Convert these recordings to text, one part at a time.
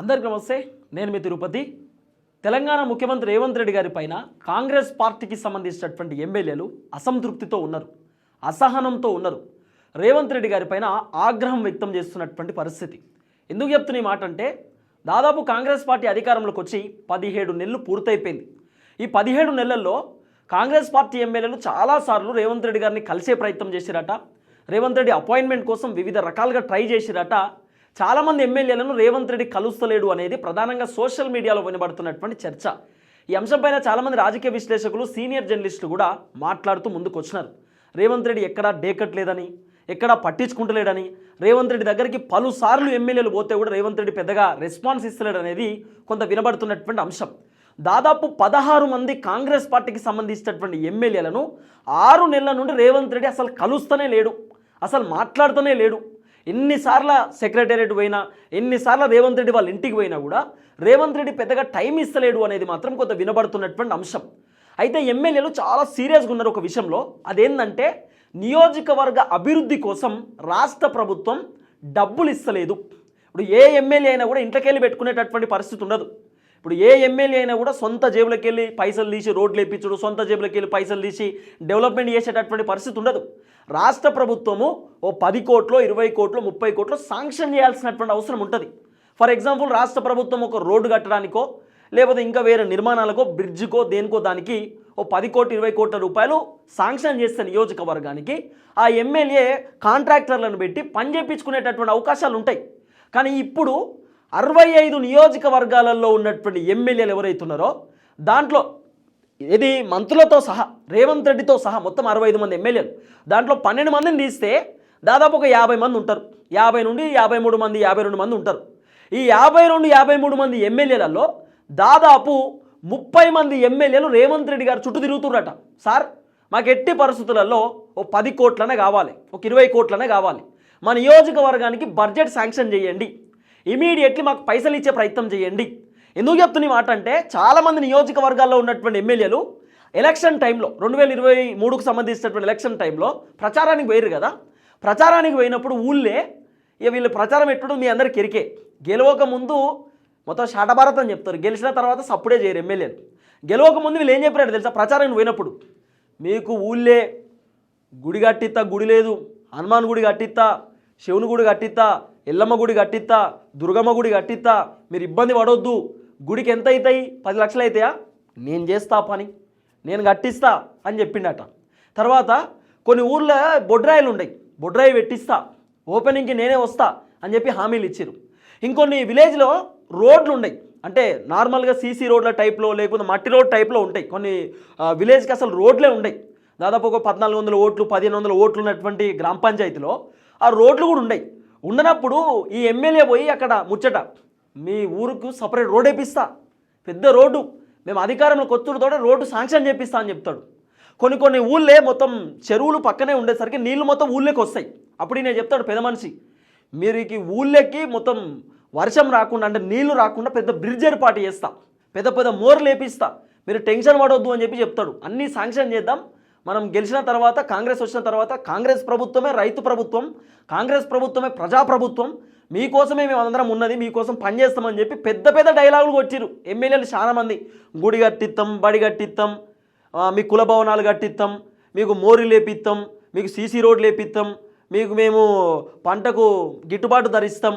అందరికీ నమస్తే నేను మీ తిరుపతి. తెలంగాణ ముఖ్యమంత్రి రేవంత్ రెడ్డి గారి పైన కాంగ్రెస్ పార్టీకి సంబంధించినటువంటి ఎమ్మెల్యేలు అసంతృప్తితో ఉన్నారు అసహనంతో ఉన్నారు. రేవంత్ రెడ్డి గారి పైన ఆగ్రహం వ్యక్తం చేస్తున్నటువంటి పరిస్థితి. ఎందుకు చెప్తున్న ఈ మాట అంటే దాదాపు కాంగ్రెస్ పార్టీ అధికారంలోకి వచ్చి పదిహేడు నెలలు పూర్తయిపోయింది. ఈ పదిహేడు నెలల్లో కాంగ్రెస్ పార్టీ ఎమ్మెల్యేలు చాలాసార్లు రేవంత్ రెడ్డి గారిని కలిసే ప్రయత్నం చేసిరట రేవంత్ రెడ్డి అపాయింట్మెంట్ కోసం వివిధ రకాలుగా ట్రై చేసిరట చాలామంది ఎమ్మెల్యేలను రేవంత్ రెడ్డి కలుస్తలేడు అనేది ప్రధానంగా సోషల్ మీడియాలో వినబడుతున్నటువంటి చర్చ. ఈ అంశంపైన చాలామంది రాజకీయ విశ్లేషకులు సీనియర్ జర్నలిస్టులు కూడా మాట్లాడుతూ ముందుకు వచ్చినారు రేవంత్ రెడ్డి ఎక్కడా డేకట్లేదని ఎక్కడా పట్టించుకుంటలేడని రేవంత్ రెడ్డి దగ్గరికి పలుసార్లు ఎమ్మెల్యేలు పోతే కూడా రేవంత్ రెడ్డి పెద్దగా రెస్పాన్స్ ఇస్తలేడు అనేది కొంత వినబడుతున్నటువంటి అంశం. దాదాపు పదహారు మంది కాంగ్రెస్ పార్టీకి సంబంధించినటువంటి ఎమ్మెల్యేలను ఆరు నెలల నుండి రేవంత్ రెడ్డి అసలు కలుస్తూనే లేడు. అసలు మాట్లాడుతూనే లేడు. ఎన్నిసార్లు సెక్రటేరియట్ పోయినా ఎన్నిసార్లు రేవంత్ రెడ్డి వాళ్ళ ఇంటికి పోయినా కూడా రేవంత్ రెడ్డి పెద్దగా టైం ఇస్తలేడు అనేది మాత్రం కొంత వినబడుతున్నటువంటి అంశం. అయితే ఎమ్మెల్యేలు చాలా సీరియస్గా ఉన్నారు ఒక విషయంలో. అదేంటంటే నియోజకవర్గ అభివృద్ధి కోసం రాష్ట్ర ప్రభుత్వం డబ్బులు ఇస్తలేదు. ఇప్పుడు ఏ ఎమ్మెల్యే అయినా కూడా ఇంట్లోకి వెళ్ళి పెట్టుకునేటటువంటి పరిస్థితి ఉండదు. ఇప్పుడు ఏ ఎమ్మెల్యే అయినా కూడా సొంత జేబులకు వెళ్ళి పైసలు తీసి రోడ్లు వేయించుడు సొంత జేబులకు వెళ్ళి పైసలు తీసి డెవలప్మెంట్ చేసేటటువంటి పరిస్థితి ఉండదు. రాష్ట్ర ప్రభుత్వము ఓ పది కోట్లు ఇరవై కోట్లు ముప్పై కోట్లు శాంక్షన్ చేయాల్సినటువంటి అవసరం ఉంటుంది. ఫర్ ఎగ్జాంపుల్ రాష్ట్ర ప్రభుత్వం ఒక రోడ్డు కట్టడానికో లేకపోతే ఇంకా వేరే నిర్మాణాలకో బ్రిడ్జికో దేనికో దానికి ఓ పది కోటి ఇరవై కోట్ల రూపాయలు శాంక్షన్ చేస్తే నియోజకవర్గానికి ఆ ఎమ్మెల్యే కాంట్రాక్టర్లను పెట్టి పని చేయించుకునేటటువంటి అవకాశాలు ఉంటాయి కానీ ఇప్పుడు అరవై ఐదు నియోజకవర్గాలలో ఉన్నటువంటి ఎమ్మెల్యేలు ఎవరైతున్నారో దాంట్లో ఇది మంత్రులతో సహా రేవంత్ రెడ్డితో సహా మొత్తం అరవై ఐదు మంది ఎమ్మెల్యేలు. దాంట్లో పన్నెండు మందిని తీస్తే దాదాపు ఒక యాభై మంది ఉంటారు. యాభై నుండి యాభై మూడు మంది యాభై రెండు మంది ఉంటారు. ఈ యాభై రెండు యాభై మూడు మంది ఎమ్మెల్యేలలో దాదాపు ముప్పై మంది ఎమ్మెల్యేలు రేవంత్ రెడ్డి గారు చుట్టూ తిరుగుతున్నారట సార్ మాకు ఎట్టి పరిస్థితులలో ఓ పది కోట్లనే కావాలి. ఒక ఇరవై కోట్లనే కావాలి. మా నియోజకవర్గానికి బడ్జెట్ శాంక్షన్ చేయండి. ఇమీడియట్లీ మాకు పైసలు ఇచ్చే ప్రయత్నం చేయండి. ఎందుకు చెప్తున్న మాట అంటే చాలామంది నియోజకవర్గాల్లో ఉన్నటువంటి ఎమ్మెల్యేలు ఎలక్షన్ టైంలో రెండు వేల ఇరవై మూడుకు సంబంధించినటువంటి ఎలక్షన్ టైంలో ప్రచారానికి పోయారు కదా. ప్రచారానికి పోయినప్పుడు ఊళ్ళే ఇక వీళ్ళు ప్రచారం ఎట్టుడు మీ అందరికి ఎరికే గెలవక ముందు మొత్తం షాటభారత్ చెప్తారు. గెలిచిన తర్వాత సప్పుడే చేయరు ఎమ్మెల్యేలు. గెలవక ముందు వీళ్ళు ఏం చెప్పారు తెలుసా? ప్రచారానికి పోయినప్పుడు మీకు ఊళ్ళే గుడి కట్టిస్తా గుడి లేదు. హనుమాన్ గుడి కట్టిస్తా శివుని గుడి కట్టిస్తా ఎల్లమ్మ గుడి కట్టిస్తా దుర్గమ్మ గుడి కట్టిస్తా మీరు ఇబ్బంది పడొద్దు. గుడికి ఎంత అవుతాయి పది లక్షలు అవుతాయా నేను చేస్తా పని. నేను కట్టిస్తా అని చెప్పిండట. తర్వాత కొన్ని ఊర్లో బొడ్రాయిలు ఉన్నాయి బొడ్రాయి పెట్టిస్తా. ఓపెనింగ్కి నేనే వస్తా అని చెప్పి హామీలు ఇచ్చారు ఇంకొన్ని విలేజ్లో రోడ్లు ఉన్నాయి అంటే నార్మల్గా సీసీ రోడ్ల టైప్లో లేకపోతే మట్టి రోడ్ టైప్లో ఉంటాయి. కొన్ని విలేజ్కి అసలు రోడ్లే ఉన్నాయి దాదాపు ఒక పద్నాలుగు వందల ఓట్లు పదిహేను వందల ఓట్లు ఉన్నటువంటి గ్రామ పంచాయతీలో ఆ రోడ్లు కూడా ఉన్నాయి ఉండనప్పుడు ఈ ఎమ్మెల్యే పోయి అక్కడ ముచ్చట మీ ఊరుకు సపరేట్ రోడ్ వేపిస్తా పెద్ద రోడ్డు మేము అధికారంలోకి వచ్చుడుతోటే రోడ్డు శాంక్షన్ చేపిస్తా అని చెప్తాడు. కొన్ని కొన్ని ఊళ్ళే మొత్తం చెరువులు పక్కనే ఉండేసరికి నీళ్ళు మొత్తం ఊళ్ళోకి వస్తాయి. అప్పుడు నేను చెప్తాడు పెద్ద మనిషి మీరు ఈ ఊళ్ళోకి మొత్తం వర్షం రాకుండా అంటే నీళ్ళు రాకుండా పెద్ద బ్రిడ్జ్ ఏర్పాటు చేస్తా పెద్ద పెద్ద మోర్లు వేపిస్తా మీరు టెన్షన్ పడవద్దు అని చెప్పి చెప్తాడు. అన్నీ శాంక్షన్ చేద్దాం మనం గెలిచిన తర్వాత కాంగ్రెస్ వచ్చిన తర్వాత కాంగ్రెస్ ప్రభుత్వమే రైతు ప్రభుత్వం కాంగ్రెస్ ప్రభుత్వమే ప్రజాప్రభుత్వం మీకోసమే మేము అందరం ఉన్నది మీకోసం పనిచేస్తామని చెప్పి పెద్ద పెద్ద డైలాగులు కొట్టిరు ఎమ్మెల్యేలు చాలామంది. గుడి కట్టిస్తాం బడి కట్టిస్తాం మీ కుల భవనాలు కట్టిస్తాం మీకు మోరీ లేపిస్తాం మీకు సీసీ రోడ్ లేపిస్తాం మీకు మేము పంటకు గిట్టుబాటు ధరిస్తాం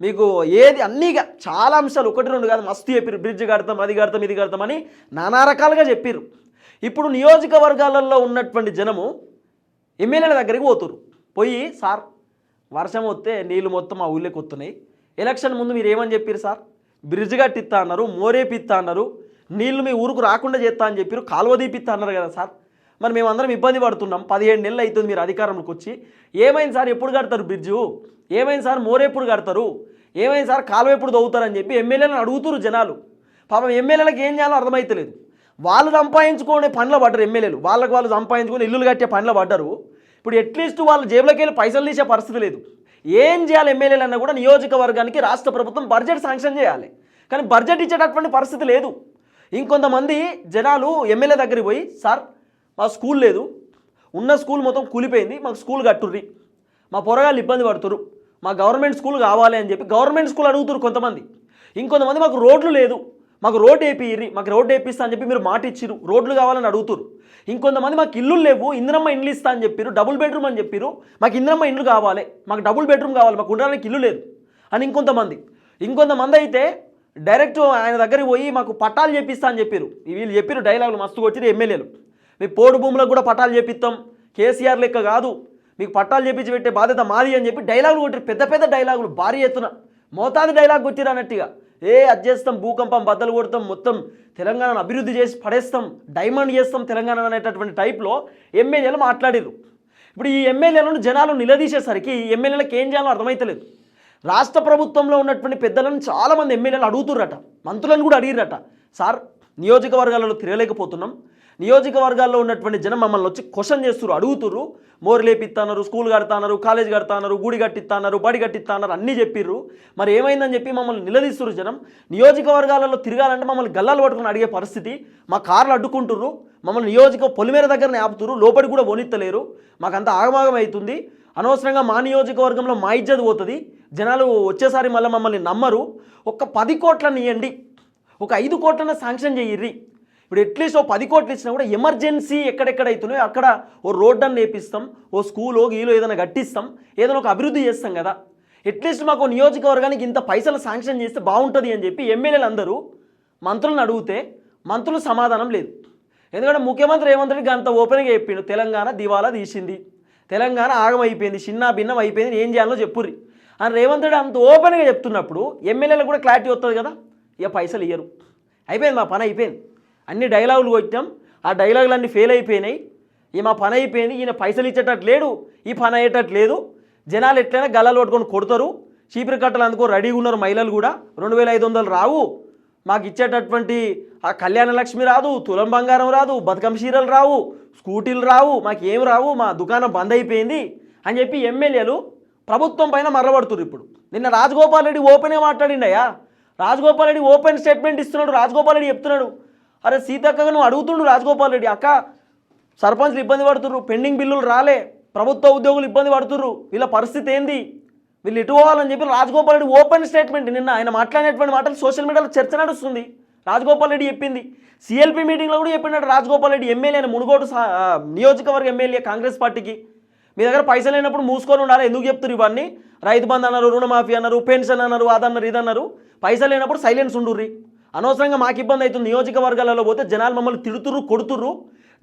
మీకు ఏది అన్నీగా చాలా అంశాలు ఒకటి రెండు కాదు మస్తు చెప్పారు బ్రిడ్జ్ కడతాం అది కడతాం ఇది కడతాం అని నానా రకాలుగా చెప్పారు ఇప్పుడు నియోజకవర్గాలలో ఉన్నటువంటి జనము ఎమ్మెల్యేల దగ్గరికి పోతురు. పోయి సార్ వర్షం వస్తే నీళ్ళు మొత్తం ఆ ఊళ్ళోకి వస్తున్నాయి. ఎలక్షన్ ముందు మీరు ఏమని చెప్పారు సార్? బ్రిడ్జ్ కట్టిస్తా అన్నారు మోరేపిస్తా అన్నారు నీళ్ళు మీ ఊరుకు రాకుండా చేస్తా అని చెప్పారు కాలువ దీపిస్తా అన్నారు కదా సార్. మరి మేమందరం ఇబ్బంది పడుతున్నాం. పదిహేడు నెలలు అవుతుంది మీరు అధికారంలోకి వచ్చి. ఏమైంది సార్? ఎప్పుడు కడతారు బ్రిడ్జు? ఏమైంది సార్? మోరెప్పుడు కడతారు? ఏమైంది సార్? కాలువ ఎప్పుడు తవ్వుతారని చెప్పి ఎమ్మెల్యేలను అడుగుతురు జనాలు. పాపం ఎమ్మెల్యేలకు ఏం చేయాలో అర్థమైతలేదు. వాళ్ళు సంపాదించుకునే పనిలో పడ్డారు ఎమ్మెల్యేలు. వాళ్ళకి వాళ్ళు సంపాదించుకొని ఇల్లులు కట్టే పనిలో పడ్డారు. ఇప్పుడు అట్లీస్ట్ వాళ్ళ జేబులోకి వెళ్ళి పైసలు తీసే పరిస్థితి లేదు. ఏం చేయాలి ఎమ్మెల్యేలు అన్నా కూడా నియోజకవర్గానికి రాష్ట్ర ప్రభుత్వం బడ్జెట్ శాంక్షన్ చేయాలి. కానీ బడ్జెట్ ఇచ్చేటటువంటి పరిస్థితి లేదు. ఇంకొంతమంది జనాలు ఎమ్మెల్యే దగ్గరికి పోయి సార్ మా స్కూల్ లేదు. ఉన్న స్కూల్ మొత్తం కూలిపోయింది. మాకు స్కూల్ కట్టుర్రి. మా పొరగాళ్ళు ఇబ్బంది పడుతురు మా గవర్నమెంట్ స్కూల్ కావాలి అని చెప్పి గవర్నమెంట్ స్కూల్ అడుగుతురు కొంతమంది. ఇంకొంతమంది మాకు రోడ్లు లేదు. మాకు రోడ్డు వేపియ్యి మాకు రోడ్డు వేపిస్తా అని చెప్పి మీరు మాట ఇచ్చిరు రోడ్లు కావాలని అడుగుతురు ఇంకొంతమంది మాకు ఇల్లు లేవు ఇంద్రమ్మ ఇండ్లు ఇస్తా అని చెప్పారు డబుల్ బెడ్రూమ్ అని చెప్పారు మాకు ఇంద్రమ్మ ఇండ్లు కావాలి మాకు డబుల్ బెడ్రూమ్ కావాలి మాకు ఉండడానికి ఇల్లు లేదు అని ఇంకొంతమంది. ఇంకొంతమంది అయితే డైరెక్ట్ ఆయన దగ్గరికి పోయి మాకు పట్టాలు చేపిస్తా అని చెప్పారు వీళ్ళు చెప్పారు డైలాగులు మస్తు కొట్టిరు ఎమ్మెల్యేలు. మీ పోడు భూములకు కూడా పట్టాలు చేపిస్తాం కేసీఆర్ లెక్క కాదు. మీకు పట్టాలు చేపించి పెట్టే బాధ్యత మాది అని చెప్పి డైలాగులు కొట్టిరు పెద్ద పెద్ద డైలాగులు భారీ ఎత్తున. మోతాది డైలాగ్ కొట్టిరు అన్నట్టుగా. ఏ అది చేస్తాం భూకంపం బద్దలు కొడతాం మొత్తం తెలంగాణను అభివృద్ధి చేసి పడేస్తాం డైమండ్ చేస్తాం తెలంగాణ అనేటటువంటి టైప్లో ఎమ్మెల్యేలు మాట్లాడారు ఇప్పుడు ఈ ఎమ్మెల్యేలను జనాలు నిలదీసేసరికి ఈ ఎమ్మెల్యేలకు ఏం చేయాలో అర్థమైతలేదు. రాష్ట్ర ప్రభుత్వంలో ఉన్నటువంటి పెద్దలను చాలామంది ఎమ్మెల్యేలు అడుగుతుర్రట మంత్రులను కూడా అడిగిరట సార్ నియోజకవర్గాలలో తిరగలేకపోతున్నాం. నియోజకవర్గాల్లో ఉన్నటువంటి జనం మమ్మల్ని వచ్చి క్వశ్చన్ చేస్తున్నారు అడుగుతుర్రు. మోరు లేపిస్తున్నారు స్కూల్ కడతాన్నారు కాలేజ్ కడతాన్నారు గుడి కట్టిస్తాన్నారు బడి కట్టిస్తాన్నారు అన్నీ చెప్పిర్రు. మరి ఏమైందని చెప్పి మమ్మల్ని నిలదీస్తున్నారు జనం. నియోజకవర్గాలలో తిరగాలంటే మమ్మల్ని గల్లాలు పట్టుకుని అడిగే పరిస్థితి. మా కార్లు అడ్డుకుంటుర్రు. మమ్మల్ని నియోజక పొలిమేర దగ్గరనే ఆపుతురు లోపలికి కూడా పోనిత్తలేరు. మాకంత ఆగమాగం అవుతుంది అనవసరంగా మా నియోజకవర్గంలో మా ఇజ్జత్ పోతుంది. జనాలు వచ్చేసారి మళ్ళీ మమ్మల్ని నమ్మరు. ఒక్క పది కోట్లని ఇవ్వండి ఒక ఐదు కోట్లన శాంక్షన్ చేయర్రి. ఇప్పుడు అట్లీస్ట్ ఓ పది కోట్లు ఇచ్చినా కూడా ఎమర్జెన్సీ ఎక్కడెక్కడ అవుతున్నాయో అక్కడ ఓ రోడ్డు అని నేపిస్తాం ఓ స్కూలో గీలో ఏదైనా కట్టిస్తాం ఏదైనా ఒక అభివృద్ధి చేస్తాం కదా. అట్లీస్ట్ మాకు నియోజకవర్గానికి ఇంత పైసలు శాంక్షన్ చేస్తే బాగుంటుంది అని చెప్పి ఎమ్మెల్యేలు అందరూ మంత్రులను అడిగితే మంత్రులు సమాధానం లేదు. ఎందుకంటే ముఖ్యమంత్రి రేవంత్ రెడ్డి అంత ఓపెన్గా చెప్పిండు తెలంగాణ దివాలా తీసింది. తెలంగాణ ఆగమైపోయింది చిన్న భిన్నం అయిపోయింది ఏం చేయాలో చెప్పుర్రి. అని రేవంత్ రెడ్డి అంత ఓపెన్గా చెప్తున్నప్పుడు ఎమ్మెల్యేలకు కూడా క్లారిటీ వస్తుంది కదా. ఇక పైసలు ఇయ్యరు. అయిపోయింది మా పని అయిపోయింది. అన్ని డైలాగులు కొట్టాం. ఆ డైలాగులు అన్నీ ఫెయిల్ అయిపోయినాయి. ఈ మా పని అయిపోయింది. ఈయన పైసలు ఇచ్చేటట్టు లేడు. ఈ పని అయ్యేటట్టు లేదు. జనాలు ఎట్లయినా గల్లలు పట్టుకొని కొడతారు. చీపురు కట్టలు అందుకో రెడీగా ఉన్నారు మహిళలు కూడా. రెండు వేల ఐదు వందలు రావు. మాకు ఇచ్చేటటువంటి ఆ కళ్యాణ లక్ష్మి రాదు తులం బంగారం రాదు బతుకమ్మ చీరలు రావు స్కూటీలు రావు మాకు ఏం రావు మా దుకాణం బంద్ అయిపోయింది అని చెప్పి ఎమ్మెల్యేలు ప్రభుత్వం పైన మర్రబడుతున్నారు ఇప్పుడు. నిన్న రాజగోపాల్ రెడ్డి ఓపెన్గా మాట్లాడిండయా రాజగోపాల్ రెడ్డి ఓపెన్ స్టేట్మెంట్ ఇస్తున్నాడు రాజగోపాల్ రెడ్డి చెప్తున్నాడు. అరే సీతక్కగా నువ్వు అడుగుతుండు రాజగోపాల్ రెడ్డి అక్క సర్పంచ్లు ఇబ్బంది పడుతుర్రు పెండింగ్ బిల్లులు రాలే ప్రభుత్వ ఉద్యోగులు ఇబ్బంది పడుతుర్రు వీళ్ళ పరిస్థితి ఏంది? వీళ్ళు ఇటు పోవాలని చెప్పి రాజగోపాల్ రెడ్డి ఓపెన్ స్టేట్మెంట్ నిన్న ఆయన మాట్లాడినటువంటి మాటలు సోషల్ మీడియాలో చర్చ నడుస్తుంది. రాజగోపాల్ రెడ్డి చెప్పింది. సిఎల్పి మీటింగ్లో కూడా చెప్పినట్టు రాజగోపాల్ రెడ్డి ఎమ్మెల్యే అని మునుగోడు నియోజకవర్గ ఎమ్మెల్యే కాంగ్రెస్ పార్టీకి. మీ దగ్గర పైసలు లేనప్పుడు మూసుకొని ఉండాలి ఎందుకు చెప్తారు ఇవన్నీ? రైతు బంధు అన్నారు రుణమాఫీ అన్నారు పెన్షన్ అన్నారు అదన్నారు ఇదన్నారు. పైసలు లేనప్పుడు సైలెన్స్ ఉండుర్రి. అనవసరంగా మాకు ఇబ్బంది అవుతుంది. నియోజకవర్గాలలో పోతే జనాలు మమ్మల్ని తిడుతుర్రు కొడుతుర్రు.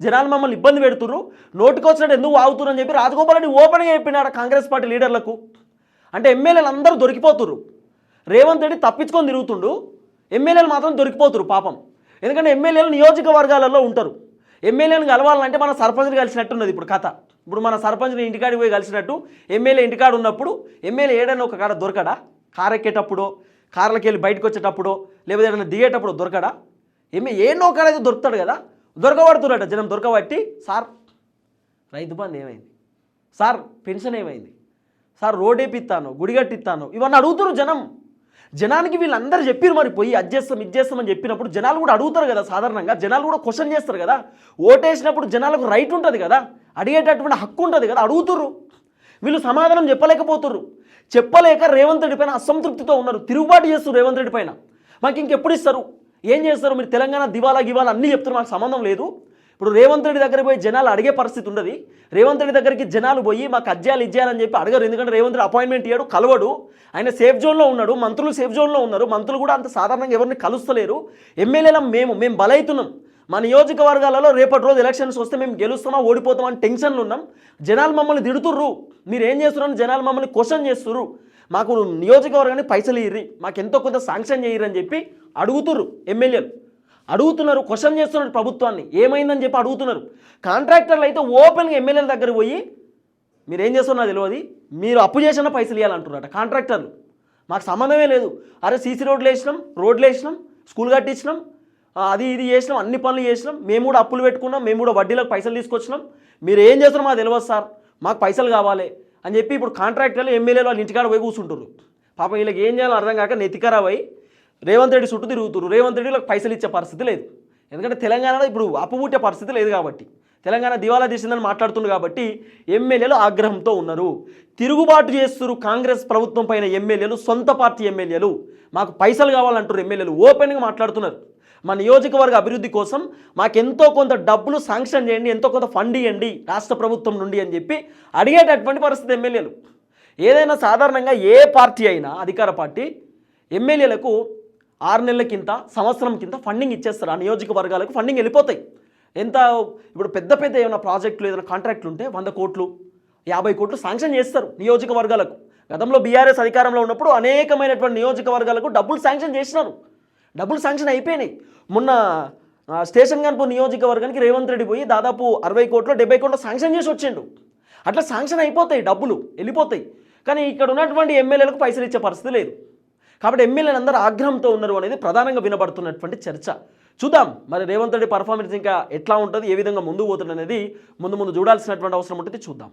జనాలు మమ్మల్ని ఇబ్బంది పెడుతుర్రు. నోటికొచ్చినట్టు ఎందుకు ఆగుతురు అని చెప్పి రాజగోపాల్ రెడ్డి ఓపెన్గా చెప్పినాడు కాంగ్రెస్ పార్టీ లీడర్లకు. అంటే ఎమ్మెల్యేలు అందరూ దొరికిపోతురు రేవంత్ రెడ్డి తప్పించుకొని తిరుగుతుండు. ఎమ్మెల్యేలు మాత్రం దొరికిపోతురు పాపం. ఎందుకంటే ఎమ్మెల్యేలు నియోజకవర్గాలలో ఉంటారు. ఎమ్మెల్యేని కలవాలంటే మన సర్పంచ్ని కలిసినట్టున్నది ఇప్పుడు కథ. ఇప్పుడు మన సర్పంచ్ని ఇంటికాడికి పోయి కలిసినట్టు ఎమ్మెల్యే ఇంటికాడ ఉన్నప్పుడు ఎమ్మెల్యే ఏడైనా ఒక కాడ దొరకడా? కారెక్కేటప్పుడో కార్లకి వెళ్ళి బయటకు వచ్చేటప్పుడో లేకపోతే ఏదైనా దిగేటప్పుడు దొరకడా? ఎమ్మె ఏడో కాడ అయితే దొరుకుతాడు కదా? దొరకబడుతున్నాడు జనం దొరకబట్టి. సార్ రైతు బంధు ఏమైంది? సార్ పెన్షన్ ఏమైంది? సార్ రోడ్ వేపిస్తాను గుడి కట్టిస్తాను ఇవన్నీ అడుగుతున్నారు జనం. జనానికి వీళ్ళందరూ చెప్పారు మరి పోయి అది చేస్తాం ఇది చేస్తామని చెప్పినప్పుడు జనాలు కూడా అడుగుతారు కదా సాధారణంగా. జనాలు కూడా క్వశ్చన్ చేస్తారు కదా. ఓటేసినప్పుడు జనాలకు రైట్ ఉంటుంది కదా. అడిగేటటువంటి హక్కు ఉంటుంది కదా అడుగుతుర్రు. వీళ్ళు సమాధానం చెప్పలేకపోతుర్రు. చెప్పలేక రేవంత్ రెడ్డి పైన అసంతృప్తితో ఉన్నారు. తిరుగుబాటు చేస్తారు రేవంత్ రెడ్డి పైన. మాకు ఇంకెప్పుడు ఇస్తారు? ఏం చేస్తారు? మీరు తెలంగాణ దివాలా గివాలా అన్నీ చెప్తారు మాకు సంబంధం లేదు. ఇప్పుడు రేవంత్ రెడ్డి దగ్గర పోయి జనాలు అడిగే పరిస్థితి ఉండదు. రేవంత్ రెడ్డి దగ్గరికి జనాలు పోయి మాకు అజ్జాలు ఇజ్జాలని చెప్పి అడగరు. ఎందుకంటే రేవంత్ రెడ్డి అపాయింట్మెంట్ ఇయ్యాడు కలవడు. ఆయన సేఫ్ జోన్లో ఉన్నాడు మంత్రులు సేఫ్ జోన్లో ఉన్నారు. మంత్రులు కూడా అంత సాధారణంగా ఎవరిని కలుస్తలేరు. ఎమ్మెల్యేలం మేము మేము బలవుతున్నాం మా నియోజకవర్గాలలో రేపటి రోజు ఎలక్షన్స్ వస్తే మేము గెలుస్తామా ఓడిపోతామా అని టెన్షన్లు ఉన్నాం. జనాలు మమ్మల్ని తిడుతుర్రు. మీరు ఏం చేస్తున్నారని జనాలు మమ్మల్ని క్వశ్చన్ చేస్తుర్రు. మాకు నియోజకవర్గాన్ని పైసలు ఇయ్యి మాకు ఎంతో కొంత శాంక్షన్ చేయరు అని చెప్పి అడుగుతుర్రు ఎమ్మెల్యేలు. అడుగుతున్నారు క్వశ్చన్ చేస్తున్నారు ప్రభుత్వాన్ని. ఏమైందని చెప్పి అడుగుతున్నారు. కాంట్రాక్టర్లు అయితే ఓపెన్గా ఎమ్మెల్యేల దగ్గర పోయి మీరు ఏం చేస్తున్నా తెలియదు మీరు అప్పు చేసిన పైసలు ఇవ్వాలంటున్నారట కాంట్రాక్టర్లు. మాకు సంబంధమే లేదు. అరే సీసీ రోడ్లు వేసినాం రోడ్లు వేసినాం స్కూల్ కట్టించినాం అది ఇది చేసినాం అన్ని పనులు చేసినాం. మేము కూడా అప్పులు పెట్టుకున్నాం మేము కూడా వడ్డీలకు పైసలు తీసుకొచ్చినాం. మీరు ఏం చేస్తున్నాం మాకు తెలియదు సార్. మాకు పైసలు కావాలి. అని చెప్పి ఇప్పుడు కాంట్రాక్టర్లు ఎమ్మెల్యేలు వాళ్ళు ఇంటికాడ పోయి కూర్చుంటారు పాపం వీళ్ళకి ఏం చేయాలో అర్థం కాక నెతికరావై అయి రేవంత్ రెడ్డి చుట్టూ తిరుగుతున్నారు రేవంత్ రెడ్డి పైసలు ఇచ్చే పరిస్థితి లేదు. ఎందుకంటే తెలంగాణలో ఇప్పుడు అప్పుబుట్టే పరిస్థితి లేదు కాబట్టి. తెలంగాణ దివాలా తీసిందని మాట్లాడుతున్నారు కాబట్టి ఎమ్మెల్యేలు ఆగ్రహంతో ఉన్నారు. తిరుగుబాటు చేస్తున్నారు కాంగ్రెస్ ప్రభుత్వం పైన ఎమ్మెల్యేలు సొంత పార్టీ ఎమ్మెల్యేలు. మాకు పైసలు కావాలంటారు ఎమ్మెల్యేలు. ఓపెన్గా మాట్లాడుతున్నారు. మా నియోజకవర్గ అభివృద్ధి కోసం మాకెంతో కొంత డబ్బులు శాంక్షన్ చేయండి ఎంతో కొంత ఫండ్ ఇవ్వండి రాష్ట్ర ప్రభుత్వం నుండి అని చెప్పి అడిగేటటువంటి పరిస్థితి ఎమ్మెల్యేలు. ఏదైనా సాధారణంగా ఏ పార్టీ అయినా అధికార పార్టీ ఎమ్మెల్యేలకు ఆరు నెలల కింద సంవత్సరం కింద ఫండింగ్ ఇచ్చేస్తారు. ఆ నియోజకవర్గాలకు ఫండింగ్ వెళ్ళిపోతాయి. ఎంత ఇప్పుడు పెద్ద పెద్ద ఏమైనా ప్రాజెక్టులు ఏదైనా కాంట్రాక్టులు ఉంటే వంద కోట్లు యాభై కోట్లు శాంక్షన్ చేస్తారు నియోజకవర్గాలకు. గతంలో బీఆర్ఎస్ అధికారంలో ఉన్నప్పుడు అనేకమైనటువంటి నియోజకవర్గాలకు డబ్బులు శాంక్షన్ చేసినారు. డబ్బులు శాంక్షన్ అయిపోయినాయి. మొన్న స్టేషన్ గన్పూర్ నియోజకవర్గానికి రేవంత్ రెడ్డి పోయి దాదాపు అరవై కోట్లు డెబ్బై కోట్లు శాంక్షన్ చేసి వచ్చిండు. అట్లా శాంక్షన్ అయిపోతాయి డబ్బులు వెళ్ళిపోతాయి. కానీ ఇక్కడ ఉన్నటువంటి ఎమ్మెల్యేలకు పైసలు ఇచ్చే పరిస్థితి లేదు. కాబట్టి ఎమ్మెల్యేలు అందరూ ఆగ్రహంతో ఉన్నారు అనేది ప్రధానంగా వినబడుతున్నటువంటి చర్చ. చూద్దాం మరి రేవంత్ రెడ్డి పర్ఫార్మెన్స్ ఇంకా ఎట్లా ఉంటుంది ఏ విధంగా ముందు పోతుంది అనేది ముందు ముందు చూడాల్సినటువంటి అవసరం ఉంటుంది చూద్దాం.